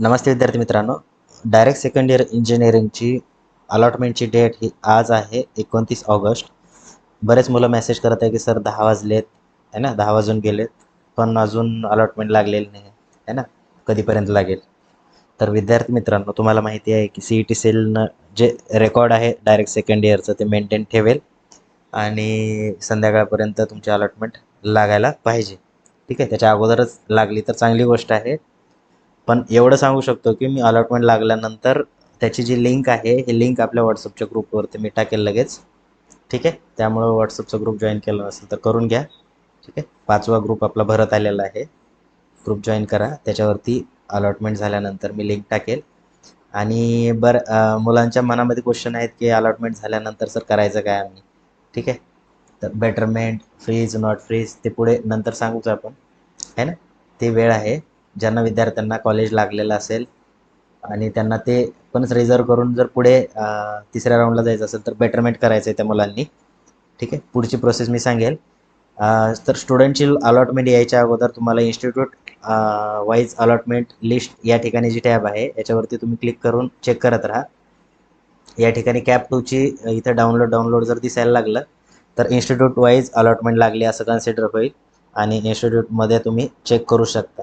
नमस्ते विद्यार्थी मित्रांनो. Direct second year इंजिनिअरिंगची अलॉटमेंटची डेट ही आज आहे एकोणतीस ऑगस्ट. बरेच मुलं मेसेज करत आहे की सर दहा वाजलेत. आहे ना? दहा वाजून गेलेत. पण अजून अलॉटमेंट लागलेली नाही. आहे ना? कधीपर्यंत लागेल? तर विद्यार्थी मित्रांनो तुम्हाला माहिती आहे की सी ई टी सेलनं जे रेकॉर्ड आहे डायरेक्ट सेकंड इयरचं ते मेंटेन ठेवेल. आणि संध्याकाळपर्यंत तुमची अलॉटमेंट लागायला पाहिजे. ठीक आहे? त्याच्या अगोदरच लागली तर चांगली गोष्ट आहे. पण एवढं सांगू शकतो की मी अलॉटमेंट लागल्यानंतर त्याची जी लिंक आहे ही लिंक आपल्या व्हॉट्सअपच्या ग्रुपवरती मी टाकेल लगेच. ठीक आहे? त्यामुळं व्हॉट्सअपचा ग्रुप जॉईन केला नसेल तर करून घ्या. ठीक आहे? पाचवा ग्रुप आपला भरत आलेला आहे. ग्रुप जॉईन करा. त्याच्यावरती अलॉटमेंट झाल्यानंतर मी लिंक टाकेल. आणि बरं मुलांच्या मनामध्ये क्वेश्चन आहेत की अलॉटमेंट झाल्यानंतर सर करायचं काय आम्ही? ठीक आहे? तर बेटरमेंट फ्रीज नॉट फ्रीज ते पुढे नंतर सांगूच आपण. है ना? ते वेळ आहे. ज्यांना विद्यार्थ्यांना कॉलेज लागलेलं असेल आणि त्यांना ते पणच रिझर्व करून जर पुढे तिसऱ्या राऊंडला जायचं असेल तर बेटरमेंट करायचं आहे त्या मुलांनी. ठीक आहे? पुढची प्रोसेस मी सांगेल. तर स्टुडंटची अलॉटमेंट यायच्या अगोदर तुम्हाला इन्स्टिट्यूट वाईज अलॉटमेंट लिस्ट या ठिकाणी जी टॅब आहे याच्यावरती तुम्ही क्लिक करून चेक करत राहा. या ठिकाणी कॅप टूची इथं डाउनलोड डाउनलोड जर दिसायला लागलं तर इन्स्टिट्यूट वाईज अलॉटमेंट लागली असं कन्सिडर होईल आणि इन्स्टिट्यूटमध्ये तुम्ही चेक करू शकता.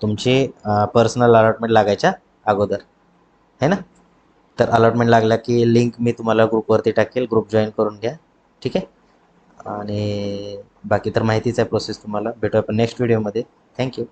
तुमची पर्सनल अलॉटमेंट लागायच्या अगोदर. है ना? तर अलॉटमेंट लागला की लिंक मी तुम्हाला ग्रुपवरती टाकेल ग्रुप जॉईन करून घ्या. ठीक आहे? आणि बाकी तर माहितीच आहे प्रोसेस तुम्हाला. भेटू आपण नेक्स्ट व्हिडिओमध्ये थँक्यू